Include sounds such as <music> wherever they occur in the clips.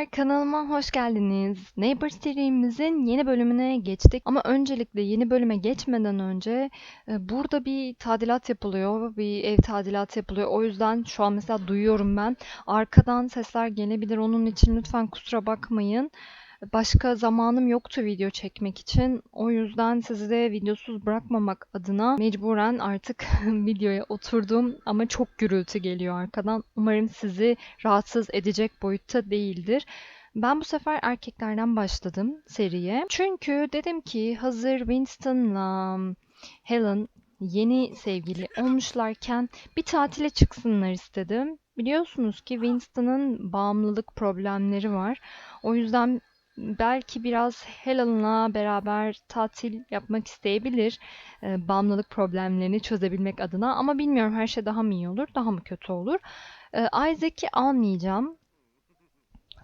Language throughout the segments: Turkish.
Merhabalar, kanalıma hoş geldiniz. Neighbors serimizin yeni bölümüne geçtik. Ama öncelikle yeni bölüme geçmeden önce e, burada bir tadilat yapılıyor, bir ev tadilatı yapılıyor. O yüzden şu an mesela duyuyorum ben. Arkadan sesler gelebilir. Onun için lütfen kusura bakmayın. Başka zamanım yoktu video çekmek için. O yüzden sizi de videosuz bırakmamak adına mecburen artık <laughs> videoya oturdum. Ama çok gürültü geliyor arkadan. Umarım sizi rahatsız edecek boyutta değildir. Ben bu sefer erkeklerden başladım seriye. Çünkü dedim ki hazır Winston'la Helen yeni sevgili olmuşlarken bir tatile çıksınlar istedim. Biliyorsunuz ki Winston'ın bağımlılık problemleri var. O yüzden belki biraz Helen'la beraber tatil yapmak isteyebilir. E, bağımlılık problemlerini çözebilmek adına. Ama bilmiyorum her şey daha mı iyi olur, daha mı kötü olur. E, Isaac'i almayacağım.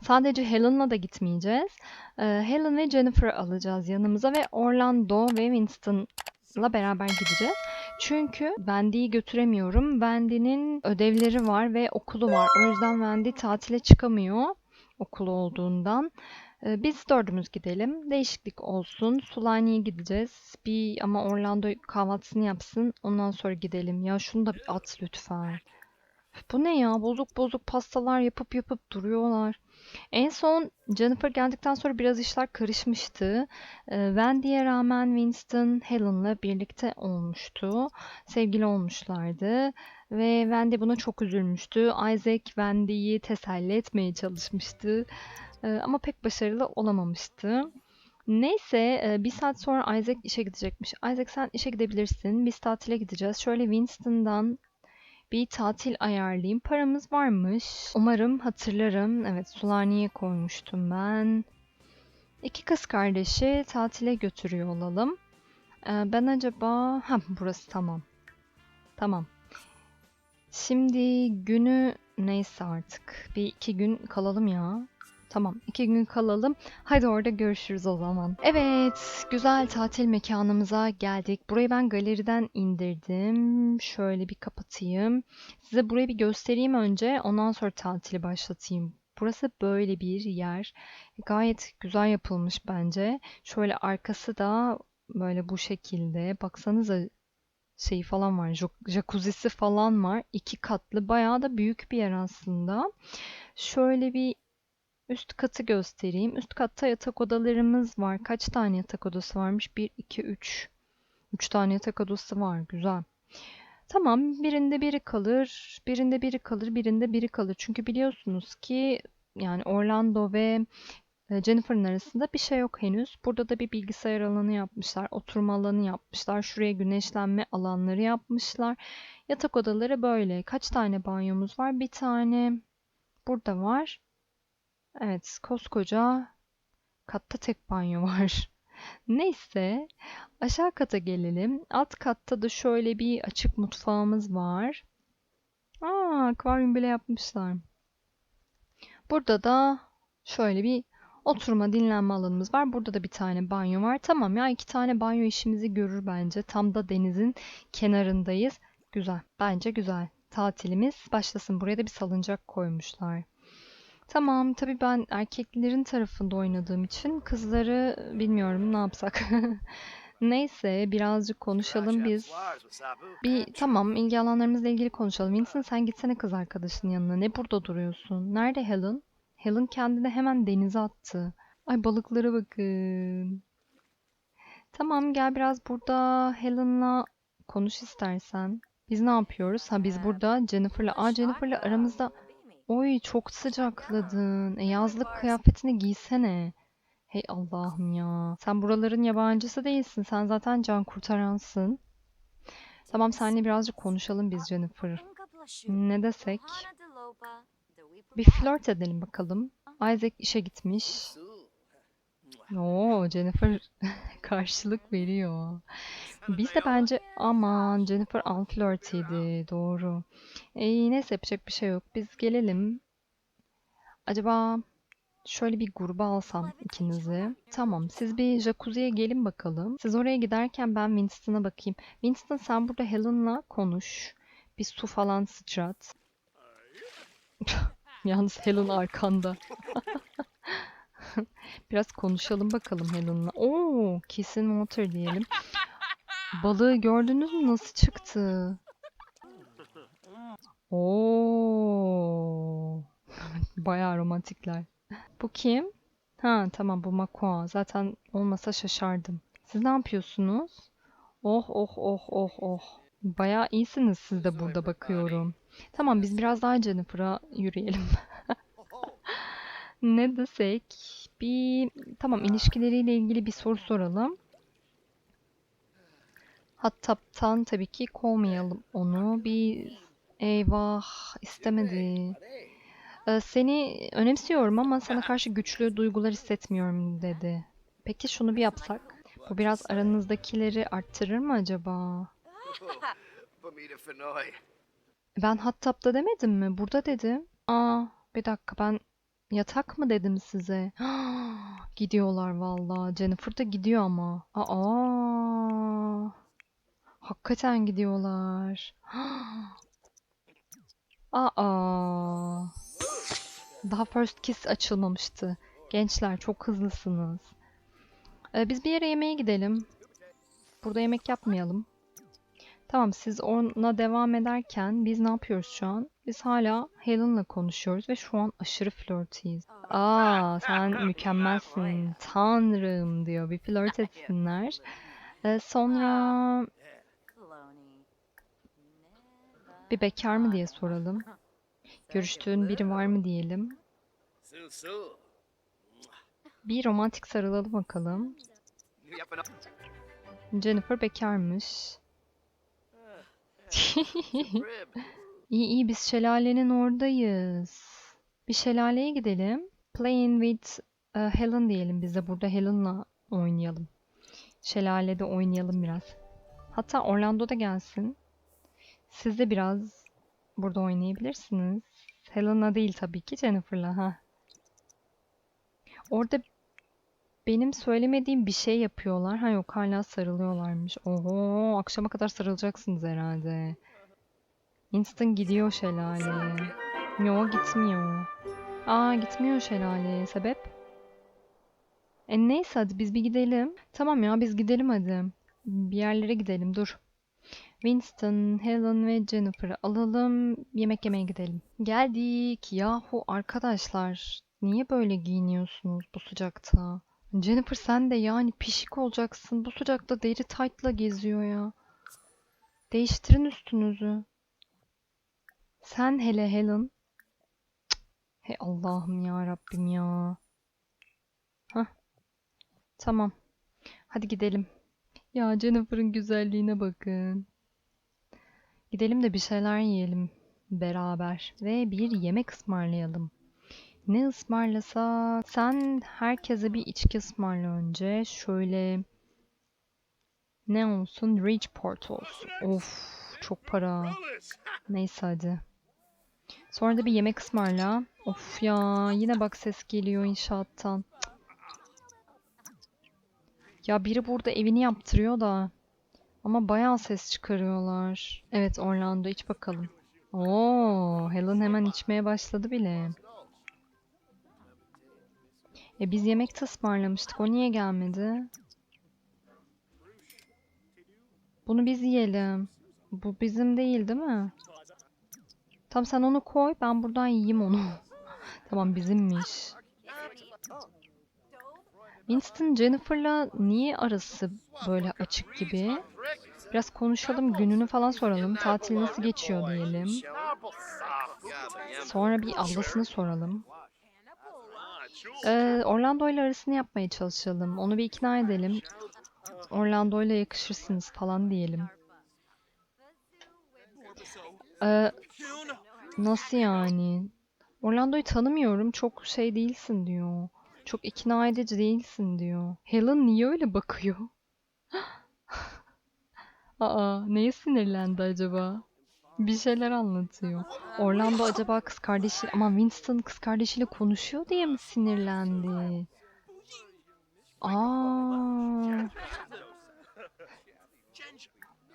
Sadece Helen'la da gitmeyeceğiz. E, Helen ve Jennifer alacağız yanımıza ve Orlando ve Winston'la beraber gideceğiz. Çünkü Wendy'yi götüremiyorum. Wendy'nin ödevleri var ve okulu var. O yüzden Wendy tatile çıkamıyor okulu olduğundan. Ee, Biz dördümüz gidelim. Değişiklik olsun. Sulani'ye gideceğiz. Bir ama Orlando kahvaltısını yapsın. Ondan sonra gidelim. Ya şunu da bir at lütfen. Bu ne ya? Bozuk bozuk pastalar yapıp yapıp duruyorlar. En son Jennifer geldikten sonra biraz işler karışmıştı. Ee, Wendy'ye rağmen Winston Helen'la birlikte olmuştu. Sevgili olmuşlardı. Ve Wendy buna çok üzülmüştü. Isaac Wendy'yi teselli etmeye çalışmıştı. Ee, ama pek başarılı olamamıştı. Neyse e, bir saat sonra Isaac işe gidecekmiş. Isaac sen işe gidebilirsin. Biz tatile gideceğiz. Şöyle Winston'dan bir tatil ayarlayayım. Paramız varmış. Umarım hatırlarım. Evet Sularni'ye koymuştum ben. İki kız kardeşi tatile götürüyor olalım. Ee, ben acaba... Ha burası tamam. Tamam. Şimdi günü neyse artık. Bir iki gün kalalım ya. Tamam, iki gün kalalım. Hadi orada görüşürüz o zaman. Evet, güzel tatil mekanımıza geldik. Burayı ben galeriden indirdim. Şöyle bir kapatayım. Size burayı bir göstereyim önce. Ondan sonra tatili başlatayım. Burası böyle bir yer. Gayet güzel yapılmış bence. Şöyle arkası da böyle bu şekilde. Baksanıza şeyi falan var. Jacuzzi'si falan var. İki katlı. Bayağı da büyük bir yer aslında. Şöyle bir Üst katı göstereyim. Üst katta yatak odalarımız var. Kaç tane yatak odası varmış? 1, 2, 3. 3 tane yatak odası var. Güzel. Tamam, birinde biri kalır, birinde biri kalır, birinde biri kalır. Çünkü biliyorsunuz ki yani Orlando ve e, Jennifer'ın arasında bir şey yok henüz. Burada da bir bilgisayar alanı yapmışlar, oturma alanı yapmışlar, şuraya güneşlenme alanları yapmışlar. Yatak odaları böyle. Kaç tane banyomuz var? Bir tane burada var. Evet, koskoca katta tek banyo var. <laughs> Neyse, aşağı kata gelelim. Alt katta da şöyle bir açık mutfağımız var. Aa, akvaryum bile yapmışlar. Burada da şöyle bir oturma, dinlenme alanımız var. Burada da bir tane banyo var. Tamam ya, iki tane banyo işimizi görür bence. Tam da denizin kenarındayız. Güzel, bence güzel. Tatilimiz başlasın. Buraya da bir salıncak koymuşlar. Tamam, tabii ben erkeklerin tarafında oynadığım için kızları bilmiyorum ne yapsak. <laughs> Neyse, birazcık konuşalım biz. Bir tamam, ilgi alanlarımızla ilgili konuşalım. Winston sen gitsene kız arkadaşının yanına. Ne burada duruyorsun? Nerede Helen? Helen kendini hemen denize attı. Ay balıklara bakın. Tamam, gel biraz burada Helen'la konuş istersen. Biz ne yapıyoruz? Ha biz burada Jennifer'la. Aa Jennifer'la aramızda Oy çok sıcakladın. E, yazlık kıyafetini giysene. Hey Allah'ım ya. Sen buraların yabancısı değilsin. Sen zaten can kurtaransın. Tamam seninle birazcık konuşalım biz Jennifer. Ne desek? Bir flört edelim bakalım. Isaac işe gitmiş. Oo Jennifer <laughs> karşılık veriyor. Biz de bence aman Jennifer unflirtiydi. Doğru. E, neyse yapacak bir şey yok. Biz gelelim. Acaba şöyle bir gruba alsam ikinizi. Tamam, siz bir jacuzziye gelin bakalım. Siz oraya giderken ben Winston'a bakayım. Winston sen burada Helen'la konuş. Bir su falan sıçrat. <laughs> Yalnız Helen arkanda. Biraz konuşalım bakalım Helen'la. Oo, kesin water diyelim. <laughs> Balığı gördünüz mü nasıl çıktı? Oo. <laughs> Bayağı romantikler. Bu kim? Ha tamam bu Makua. Zaten olmasa şaşardım. Siz ne yapıyorsunuz? Oh oh oh oh oh. Bayağı iyisiniz siz de burada bakıyorum. Tamam biz biraz daha Jennifer'a yürüyelim. <laughs> Ne desek? Bir tamam ilişkileriyle ilgili bir soru soralım. Hattap'tan tabii ki kovmayalım onu. Bir eyvah istemedi. Ee, seni önemsiyorum ama sana karşı güçlü duygular hissetmiyorum dedi. Peki şunu bir yapsak? Bu biraz aranızdakileri arttırır mı acaba? <laughs> Ben Hattap'ta demedim mi? Burada dedim. Aa, bir dakika ben yatak mı dedim size? <gasps> Gidiyorlar vallahi. Jennifer da gidiyor ama. Aa, hakikaten gidiyorlar. <gasps> Aa, daha first kiss açılmamıştı. Gençler çok hızlısınız. Ee, biz bir yere yemeğe gidelim. Burada yemek yapmayalım. Tamam siz ona devam ederken biz ne yapıyoruz şu an? Biz hala Helen'la konuşuyoruz ve şu an aşırı flörtüyüz. Aa sen mükemmelsin. Tanrım diyor. Bir flört etsinler. Ee, sonra bir bekar mı diye soralım. Görüştüğün biri var mı diyelim. Bir romantik sarılalım bakalım. Jennifer bekarmış. <laughs> İyi iyi biz şelalenin oradayız. Bir şelaleye gidelim. Playing with e, Helen diyelim biz de burada Helen'la oynayalım. Şelalede oynayalım biraz. Hatta Orlando da gelsin. Siz de biraz burada oynayabilirsiniz. Helen'la değil tabii ki Jennifer'la ha. Orada benim söylemediğim bir şey yapıyorlar. Ha yok hala sarılıyorlarmış. Oho akşama kadar sarılacaksınız herhalde. Winston gidiyor şelaleye. Yo gitmiyor. Aa gitmiyor şelaleye. Sebep? E neyse hadi biz bir gidelim. Tamam ya biz gidelim hadi. Bir yerlere gidelim dur. Winston, Helen ve Jennifer'ı alalım. Yemek yemeye gidelim. Geldik. Yahu arkadaşlar. Niye böyle giyiniyorsunuz bu sıcakta? Jennifer sen de yani pişik olacaksın. Bu sıcakta deri tight'la geziyor ya. Değiştirin üstünüzü. Sen hele Helen. Cık. Hey Allah'ım ya Rabbim ya. Hah. Tamam. Hadi gidelim. Ya Jennifer'ın güzelliğine bakın. Gidelim de bir şeyler yiyelim beraber ve bir yemek ısmarlayalım. Ne ısmarlasak? Sen herkese bir içki ısmarla önce. Şöyle ne olsun? Bridgeport olsun. Of, çok para. Neyse hadi. Sonra da bir yemek ısmarla. Of ya yine bak ses geliyor inşaattan. Ya biri burada evini yaptırıyor da. Ama bayağı ses çıkarıyorlar. Evet Orlando iç bakalım. Oo, Helen hemen içmeye başladı bile. E biz yemek ısmarlamıştık. O niye gelmedi? Bunu biz yiyelim. Bu bizim değil değil mi? Tamam sen onu koy. Ben buradan yiyeyim onu. <laughs> Tamam bizimmiş. Winston Jennifer'la niye arası böyle açık gibi? Biraz konuşalım, gününü falan soralım. Tatil nasıl geçiyor diyelim. Sonra bir ablasını soralım. Ee, Orlando ile arasını yapmaya çalışalım. Onu bir ikna edelim. Orlando ile yakışırsınız falan diyelim. Ee, nasıl yani? Orlando'yu tanımıyorum. Çok şey değilsin diyor. Çok ikna edici değilsin diyor. Helen niye öyle bakıyor? <gasps> Aa, neye sinirlendi acaba? Bir şeyler anlatıyor. Orlando acaba kız kardeşi ama Winston kız kardeşiyle konuşuyor diye mi sinirlendi? Aa.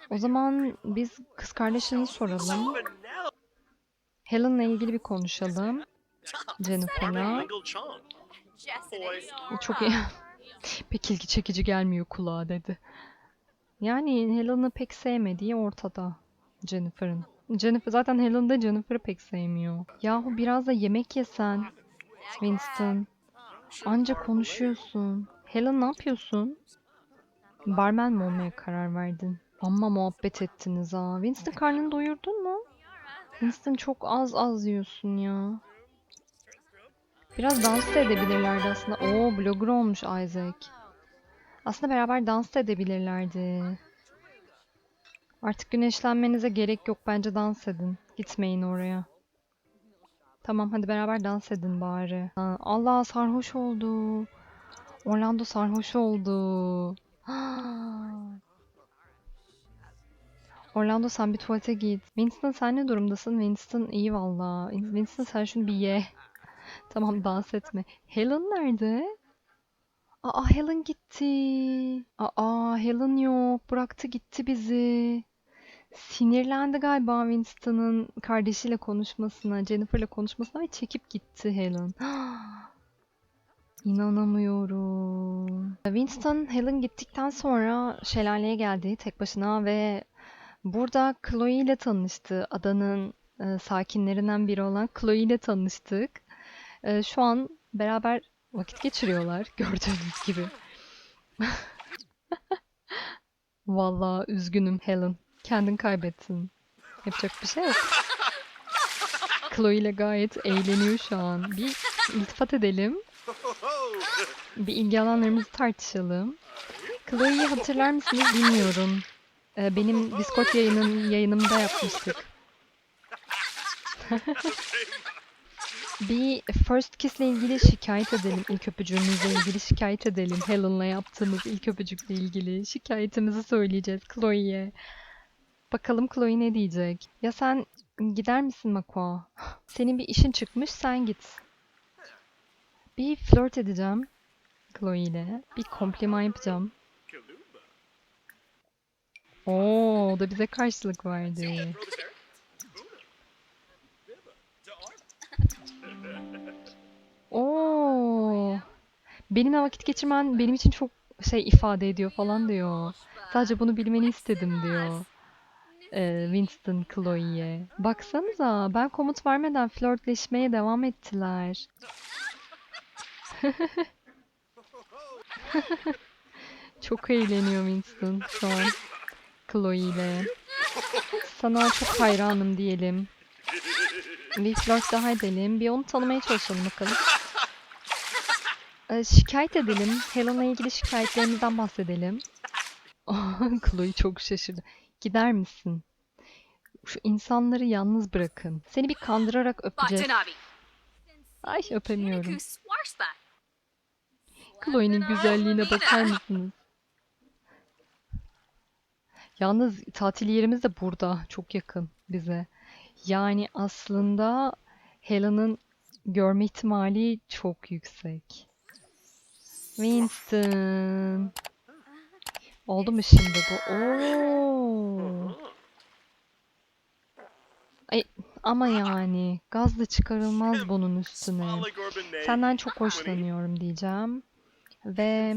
O zaman biz kız kardeşini soralım. Helen'la ilgili bir konuşalım. Jennifer'la. Çok iyi. <laughs> Pek ilgi çekici gelmiyor kulağa dedi. Yani Helen'ı pek sevmediği ortada Jennifer'ın. Jennifer zaten Helen de Jennifer'ı pek sevmiyor. Yahu biraz da yemek yesen Winston. Anca konuşuyorsun. Helen ne yapıyorsun? Barmen mi olmaya karar verdin? Amma muhabbet ettiniz ha. Winston karnını doyurdun mu? Winston çok az az yiyorsun ya. Biraz dans da edebilirlerdi aslında. Oo blogger olmuş Isaac. Aslında beraber dans da edebilirlerdi. Artık güneşlenmenize gerek yok. Bence dans edin. Gitmeyin oraya. Tamam hadi beraber dans edin bari. Ha, Allah sarhoş oldu. Orlando sarhoş oldu. <gasps> Orlando sen bir tuvalete git. Winston sen ne durumdasın? Winston iyi valla. Winston sen şunu bir ye. <laughs> Tamam dans etme. Helen nerede? Aa Helen gitti. Aa Helen yok. Bıraktı gitti bizi. Sinirlendi galiba Winston'ın kardeşiyle konuşmasına, Jennifer'la konuşmasına ve çekip gitti Helen. <gasps> İnanamıyorum. Winston Helen gittikten sonra şelaleye geldi tek başına ve burada Chloe ile tanıştı. Adanın e, sakinlerinden biri olan Chloe ile tanıştık. E, şu an beraber vakit geçiriyorlar <laughs> gördüğünüz gibi. <laughs> Vallahi üzgünüm Helen. Kendin kaybettin. Yapacak bir şey yok. Chloe ile gayet eğleniyor şu an. Bir iltifat edelim. Bir ilgi alanlarımızı tartışalım. Chloe'yi hatırlar mısınız bilmiyorum. Ee, benim Discord yayının yayınımda yapmıştık. <laughs> Bir First Kiss ile ilgili şikayet edelim. İlk öpücüğümüzle ilgili şikayet edelim. Helen'la yaptığımız ilk öpücükle ilgili şikayetimizi söyleyeceğiz Chloe'ye. Bakalım Chloe ne diyecek? Ya sen gider misin Makua? <laughs> Senin bir işin çıkmış, sen git. Bir flört edeceğim Chloe ile. Bir kompliman yapacağım. Oo, o da bize karşılık verdi. Oo. Benimle vakit geçirmen benim için çok şey ifade ediyor falan diyor. Sadece bunu bilmeni istedim diyor. Ee, Winston Chloe'ye. Baksanıza ben komut vermeden flörtleşmeye devam ettiler. <laughs> Çok eğleniyor Winston şu an Chloe ile. Sana çok hayranım diyelim. Bir flört daha edelim. Bir onu tanımaya çalışalım bakalım. Ee, şikayet edelim. Helen'la ilgili şikayetlerimizden bahsedelim. <laughs> Chloe çok şaşırdı. Gider misin? Şu insanları yalnız bırakın. Seni bir kandırarak öpeceğiz. Ay öpemiyorum. Chloe'nin güzelliğine bakar mısınız? Yalnız tatil yerimiz de burada. Çok yakın bize. Yani aslında Helen'ın görme ihtimali çok yüksek. Winston. Oldu mu şimdi bu? Oo. Ay, ama yani gaz da çıkarılmaz bunun üstüne. Senden çok hoşlanıyorum diyeceğim. Ve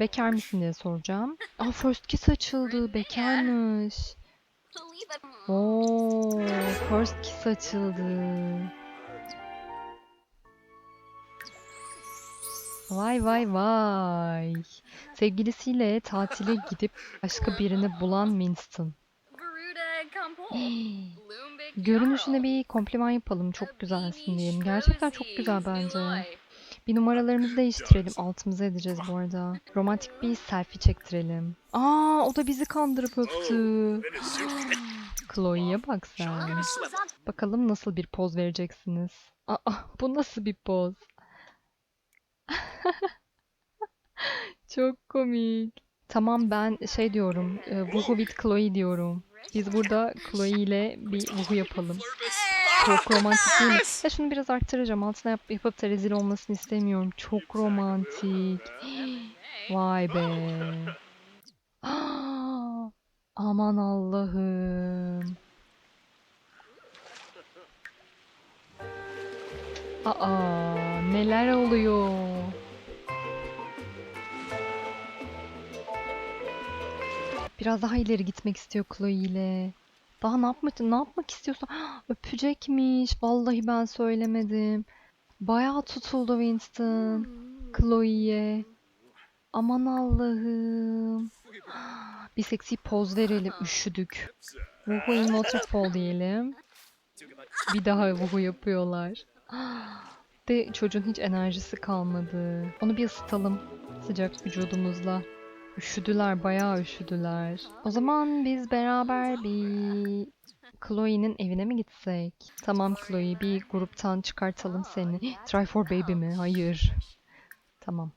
bekar mısın diye soracağım. Aa first kiss açıldı. Bekarmış. Oo, first kiss açıldı. Vay vay vay. Sevgilisiyle tatile gidip başka birini bulan Winston. <gasps> Görünüşüne bir kompliman yapalım. Çok güzelsin diyelim. Gerçekten çok güzel bence. Bir numaralarımızı değiştirelim. Altımıza edeceğiz bu arada. Romantik bir selfie çektirelim. Aa, o da bizi kandırıp öptü. <gasps> Chloe'ye bak sen. Bakalım nasıl bir poz vereceksiniz. Aa, bu nasıl bir poz? <laughs> Çok komik. Tamam ben şey diyorum. E, Woohoo with Chloe diyorum. Biz burada Chloe ile bir woohoo yapalım. Çok romantik değil mi? Ya şunu biraz arttıracağım. Altına yap yapıp da rezil olmasını istemiyorum. Çok romantik. <gasps> Vay be. <gasps> Aman Allah'ım. Aa, neler oluyor? Biraz daha ileri gitmek istiyor Chloe ile. Daha ne yapmak, ne yapmak istiyorsa <gasps> öpecekmiş. Vallahi ben söylemedim. Bayağı tutuldu Winston Chloe'ye. Aman Allah'ım. <gasps> Bir seksi poz verelim. Üşüdük. Vuhu in waterfall diyelim. Bir daha vuhu yapıyorlar. <gasps> De çocuğun hiç enerjisi kalmadı. Onu bir ısıtalım sıcak vücudumuzla. Üşüdüler, bayağı üşüdüler. O zaman biz beraber bir Chloe'nin evine mi gitsek? Tamam Chloe, bir gruptan çıkartalım seni. Try for baby mi? Hayır. Tamam.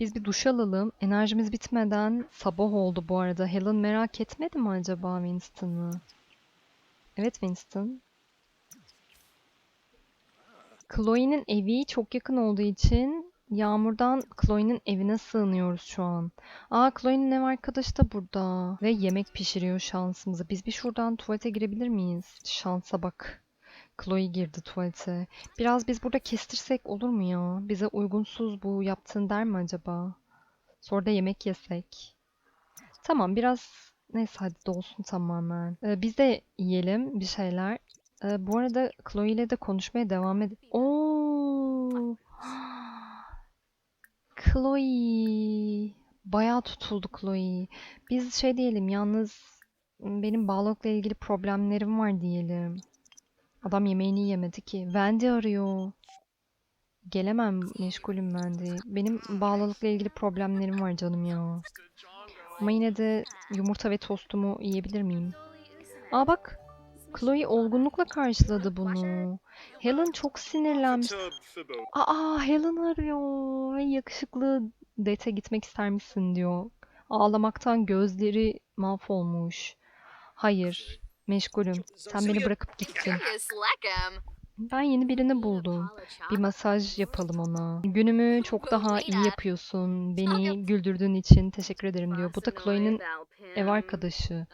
Biz bir duş alalım. Enerjimiz bitmeden sabah oldu bu arada. Helen merak etmedi mi acaba Winston'ı? Evet Winston. Chloe'nin evi çok yakın olduğu için Yağmur'dan Chloe'nin evine sığınıyoruz şu an. Aa Chloe'nin ev arkadaşı da burada. Ve yemek pişiriyor şansımıza. Biz bir şuradan tuvalete girebilir miyiz? Şansa bak. Chloe girdi tuvalete. Biraz biz burada kestirsek olur mu ya? Bize uygunsuz bu yaptığın der mi acaba? Sonra da yemek yesek. Tamam biraz neyse hadi dolsun tamamen. Ee, biz de yiyelim bir şeyler. Ee, bu arada Chloe ile de konuşmaya devam ed... Oo! <gasps> Chloe. Bayağı tutuldu Chloe. Biz şey diyelim yalnız benim bağlılıkla ilgili problemlerim var diyelim. Adam yemeğini yemedi ki. Wendy arıyor. Gelemem meşgulüm Wendy. Benim bağlılıkla ilgili problemlerim var canım ya. Ama yine de yumurta ve tostumu yiyebilir miyim? Aa bak. Chloe olgunlukla karşıladı bunu. Helen çok sinirlenmiş. Aa Helen arıyor. Yakışıklı date gitmek ister misin diyor. Ağlamaktan gözleri mahvolmuş. Hayır, meşgulüm. Sen beni bırakıp gittin. Ben yeni birini buldum. Bir masaj yapalım ona. Günümü çok daha iyi yapıyorsun. Beni güldürdüğün için teşekkür ederim diyor. Bu da Chloe'nin ev arkadaşı.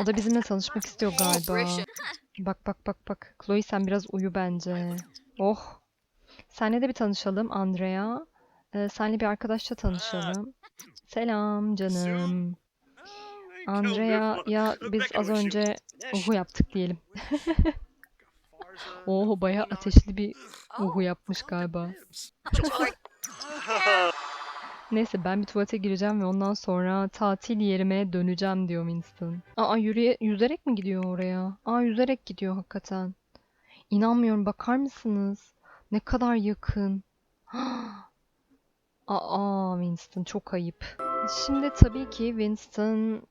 O da bizimle tanışmak istiyor galiba. Bak bak bak bak. Chloe sen biraz uyu bence. Oh. Senle de bir tanışalım Andrea. Ee, senle bir arkadaşla tanışalım. Selam canım. Andrea ya biz az önce uhu yaptık diyelim. <laughs> Oh bayağı ateşli bir uhu yapmış galiba. <laughs> Neyse ben bir tuvalete gireceğim ve ondan sonra tatil yerime döneceğim diyor Winston. Aa yürüye, yüzerek mi gidiyor oraya? Aa yüzerek gidiyor hakikaten. İnanmıyorum bakar mısınız? Ne kadar yakın. <gasps> Aa Winston çok ayıp. Şimdi tabii ki Winston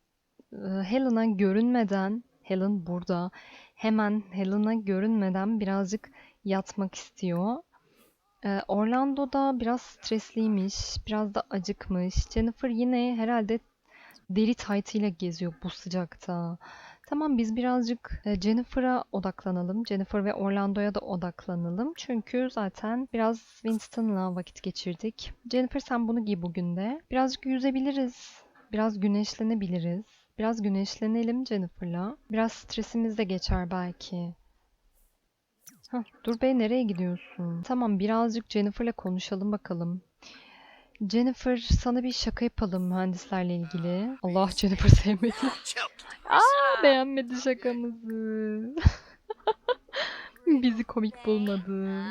e, Helen'a görünmeden, Helen burada, hemen Helen'a görünmeden birazcık yatmak istiyor. Ee, Orlando da biraz stresliymiş, biraz da acıkmış. Jennifer yine herhalde deri taytıyla geziyor bu sıcakta. Tamam biz birazcık e, Jennifer'a odaklanalım. Jennifer ve Orlando'ya da odaklanalım. Çünkü zaten biraz Winston'la vakit geçirdik. Jennifer sen bunu giy bugün de. Birazcık yüzebiliriz. Biraz güneşlenebiliriz. Biraz güneşlenelim Jennifer'la. Biraz stresimiz de geçer belki. Hah, dur be nereye gidiyorsun? Tamam birazcık Jennifer'la konuşalım bakalım. Jennifer sana bir şaka yapalım mühendislerle ilgili. Allah Jennifer sevmedi. <laughs> Aa beğenmedi şakamızı. <laughs> Bizi komik bulmadı.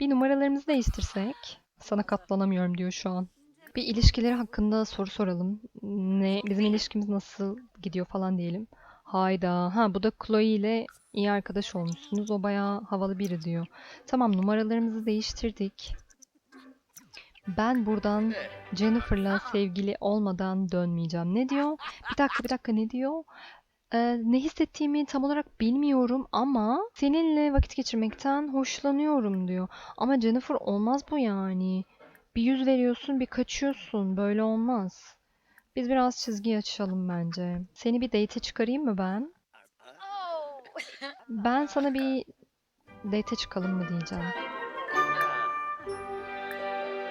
Bir numaralarımızı değiştirsek. Sana katlanamıyorum diyor şu an. Bir ilişkileri hakkında soru soralım. Ne bizim ilişkimiz nasıl gidiyor falan diyelim. Hayda. Ha bu da Chloe ile iyi arkadaş olmuşsunuz. O bayağı havalı biri diyor. Tamam numaralarımızı değiştirdik. Ben buradan Jennifer'la sevgili olmadan dönmeyeceğim. Ne diyor? Bir dakika bir dakika ne diyor? Ee, ne hissettiğimi tam olarak bilmiyorum ama seninle vakit geçirmekten hoşlanıyorum diyor. Ama Jennifer olmaz bu yani. Bir yüz veriyorsun bir kaçıyorsun. Böyle olmaz. Biz biraz çizgi açalım bence. Seni bir date'e çıkarayım mı ben? Ben sana bir date'e çıkalım mı diyeceğim.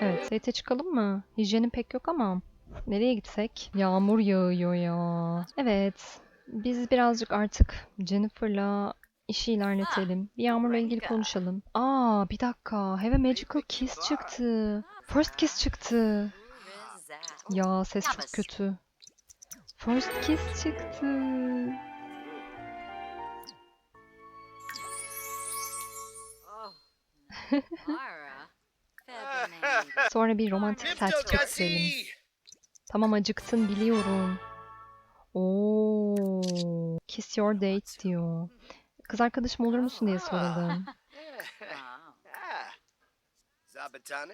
Evet, date'e çıkalım mı? Hijyenim pek yok ama. Nereye gitsek? Yağmur yağıyor ya. Evet, biz birazcık artık Jennifer'la işi ilerletelim. Bir Yağmur'la ilgili konuşalım. Aa bir dakika. Have a magical kiss çıktı. First kiss çıktı. Ya ses çok kötü. First kiss çıktı. <laughs> <laughs> Sonra bir romantik selfie çektirelim. Tamam acıktın biliyorum. Oo, kiss your date diyor. Kız arkadaşım olur musun diye soralım. <laughs> Zabatana?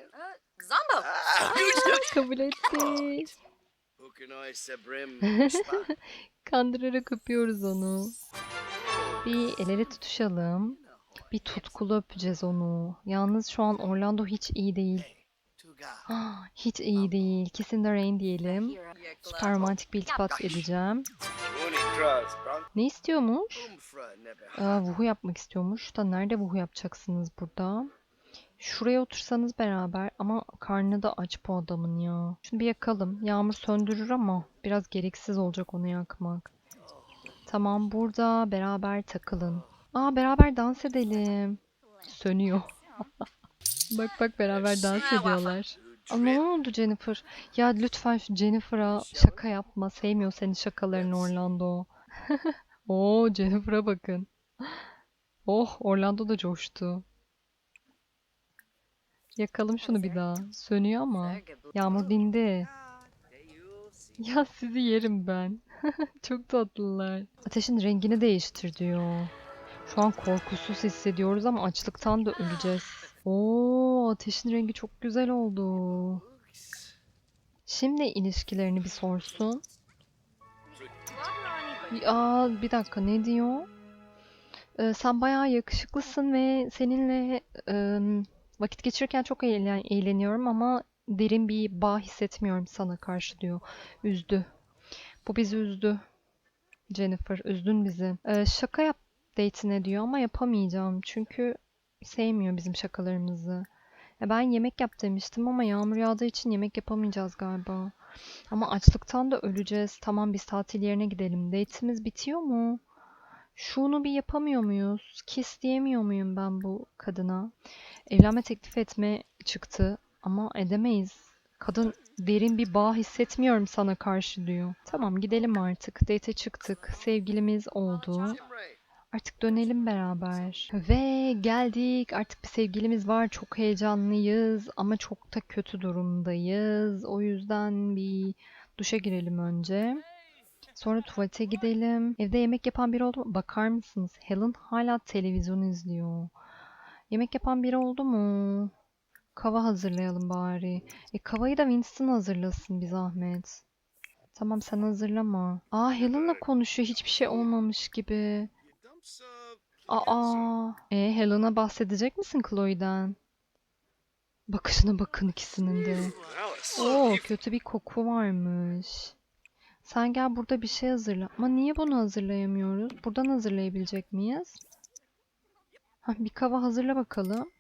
Zombo! Ah, you Kabul etti. <laughs> Kandırarak öpüyoruz onu. Bir el ele tutuşalım. Bir tutkulu öpeceğiz onu. Yalnız şu an Orlando hiç iyi değil. Ah, <gasps> Hiç iyi değil. Kesin de Rain diyelim. Süper romantik bir iltifat edeceğim. Ne istiyormuş? Aa, vuhu yapmak istiyormuş da nerede vuhu yapacaksınız burada? Şuraya otursanız beraber ama karnı da aç bu adamın ya. Şunu bir yakalım. Yağmur söndürür ama biraz gereksiz olacak onu yakmak. Tamam burada beraber takılın. Aa beraber dans edelim. Sönüyor. <laughs> bak bak beraber dans ediyorlar. Aa, ne oldu Jennifer? Ya lütfen Jennifer'a şaka yapma. Sevmiyor senin şakalarını Orlando. <laughs> Oo Jennifer'a bakın. Oh Orlando da coştu. Yakalım şunu bir daha. Sönüyor ama. Yağmur dindi. <laughs> Ya sizi yerim ben. <laughs> Çok tatlılar. Ateşin rengini değiştir diyor. Şu an korkusuz hissediyoruz ama açlıktan da öleceğiz. Oo, ateşin rengi çok güzel oldu. Şimdi ilişkilerini bir sorsun. Aa, bir dakika ne diyor? Ee, sen bayağı yakışıklısın ve seninle vakit geçirirken çok eğlen- eğleniyorum ama derin bir bağ hissetmiyorum sana karşı diyor. Üzdü. Bu bizi üzdü. Jennifer, üzdün bizi. Ee, şaka yap date'ine diyor ama yapamayacağım. Çünkü sevmiyor bizim şakalarımızı. Ya ben yemek yap demiştim ama yağmur yağdığı için yemek yapamayacağız galiba. Ama açlıktan da öleceğiz. Tamam biz tatil yerine gidelim. Date'imiz bitiyor mu? Şunu bir yapamıyor muyuz? Kiss diyemiyor muyum ben bu kadına? Evlenme teklif etme çıktı ama edemeyiz. Kadın derin bir bağ hissetmiyorum sana karşı diyor. Tamam gidelim artık. Date'e çıktık. Sevgilimiz oldu. Artık dönelim beraber. Ve geldik. Artık bir sevgilimiz var. Çok heyecanlıyız ama çok da kötü durumdayız. O yüzden bir duşa girelim önce. Sonra tuvalete gidelim. Evde yemek yapan biri oldu mu? Bakar mısınız? Helen hala televizyon izliyor. Yemek yapan biri oldu mu? Kava hazırlayalım bari. E kavayı da Winston hazırlasın bir zahmet. Tamam sen hazırlama. Aa Helen'la konuşuyor hiçbir şey olmamış gibi. Aa, e Helen'a bahsedecek misin Chloe'den? Bakışına bakın ikisinin de. Oo, kötü bir koku varmış. Sen gel burada bir şey hazırla. Ama niye bunu hazırlayamıyoruz? Buradan hazırlayabilecek miyiz? Hah, bir kava hazırla bakalım.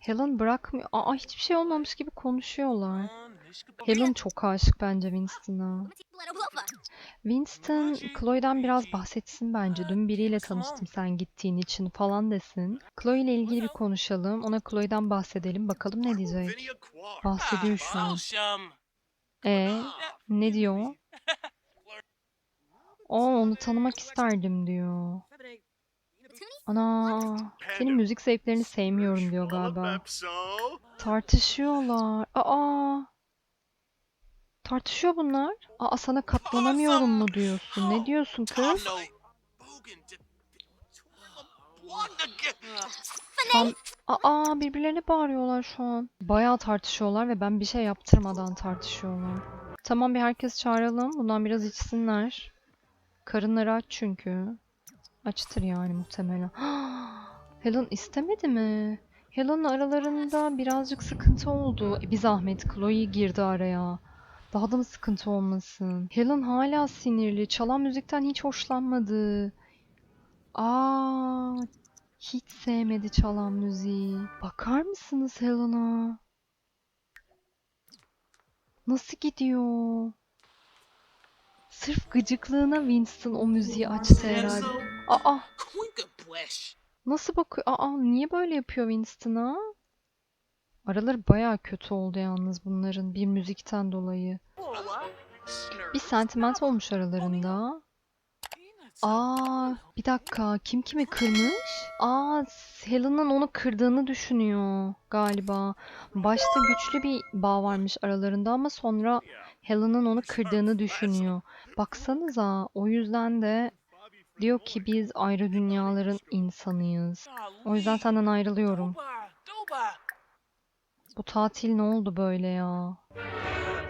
Helen bırakmıyor. Aa, hiçbir şey olmamış gibi konuşuyorlar. Helen çok aşık bence Winston'a. Winston, Chloe'den biraz bahsetsin bence. Dün biriyle tanıştım sen gittiğin için falan desin. Chloe ile ilgili bir konuşalım. Ona Chloe'den bahsedelim. Bakalım ne diyecek. Bahsediyor şu an. E ne diyor? O onu tanımak isterdim diyor. Ana, senin müzik zevklerini sevmiyorum diyor galiba. Tartışıyorlar. Aa. Tartışıyor bunlar. Aa sana katlanamıyorum mu diyorsun? Ne diyorsun kız? Tam Aa birbirlerine bağırıyorlar şu an. Bayağı tartışıyorlar ve ben bir şey yaptırmadan tartışıyorlar. Tamam bir herkes çağıralım. Bundan biraz içsinler. Karınları aç çünkü. Açtır yani muhtemelen. <gasps> Helen istemedi mi? Helen'la aralarında birazcık sıkıntı oldu. E, bir zahmet Chloe girdi araya. Daha da mı sıkıntı olmasın? Helen hala sinirli. Çalan müzikten hiç hoşlanmadı. Aa, hiç sevmedi çalan müziği. Bakar mısınız Helen'a? Nasıl gidiyor? Sırf gıcıklığına Winston o müziği açtı herhalde. Aa nasıl bakıyor? Aa niye böyle yapıyor Winston'a? Araları bayağı kötü oldu yalnız bunların bir müzikten dolayı. Bir sentiment olmuş aralarında. Aa, bir dakika. Kim kimi kırmış? Aa, Helen'ın onu kırdığını düşünüyor galiba. Başta güçlü bir bağ varmış aralarında ama sonra Helen'ın onu kırdığını düşünüyor. Baksanıza, o yüzden de diyor ki biz ayrı dünyaların insanıyız. O yüzden senden ayrılıyorum. Bu tatil ne oldu böyle ya?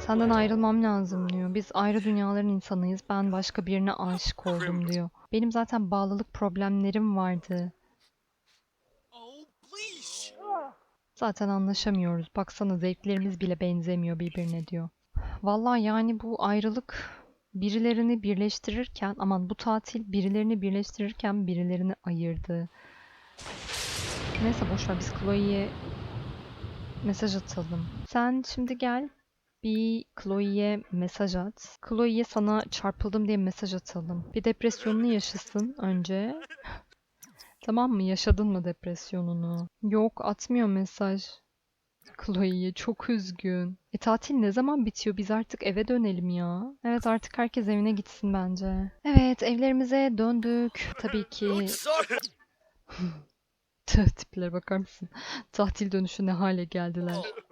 Senden ayrılmam lazım diyor. Biz ayrı dünyaların insanıyız. Ben başka birine aşık oldum diyor. Benim zaten bağlılık problemlerim vardı. Oh. Zaten anlaşamıyoruz. Baksana zevklerimiz bile benzemiyor birbirine diyor. Vallahi yani bu ayrılık birilerini birleştirirken, aman bu tatil birilerini birleştirirken birilerini ayırdı. Neyse boş ver biz Chloe'ye mesaj atalım. Sen şimdi gel bir Chloe'ye mesaj at. Chloe'ye sana çarpıldım diye mesaj atalım. Bir depresyonunu yaşasın önce. <laughs> Tamam mı? Yaşadın mı depresyonunu? Yok, atmıyor mesaj. Chloe'ye çok üzgün. E tatil ne zaman bitiyor? Biz artık eve dönelim ya. Evet artık herkes evine gitsin bence. Evet evlerimize döndük. Tabii ki <laughs> tiplere bakar mısın? Tatil dönüşü ne hale geldiler. <laughs>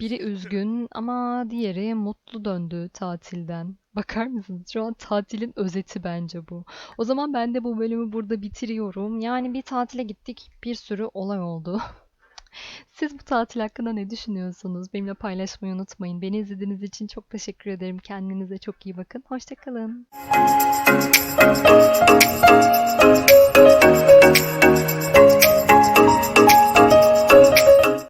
Biri üzgün ama diğeri mutlu döndü tatilden. Bakar mısınız? Şu an tatilin özeti bence bu. O zaman ben de bu bölümü burada bitiriyorum. Yani bir tatile gittik, bir sürü olay oldu. <laughs> Siz bu tatil hakkında ne düşünüyorsunuz? Benimle paylaşmayı unutmayın. Beni izlediğiniz için çok teşekkür ederim. Kendinize çok iyi bakın. Hoşça kalın.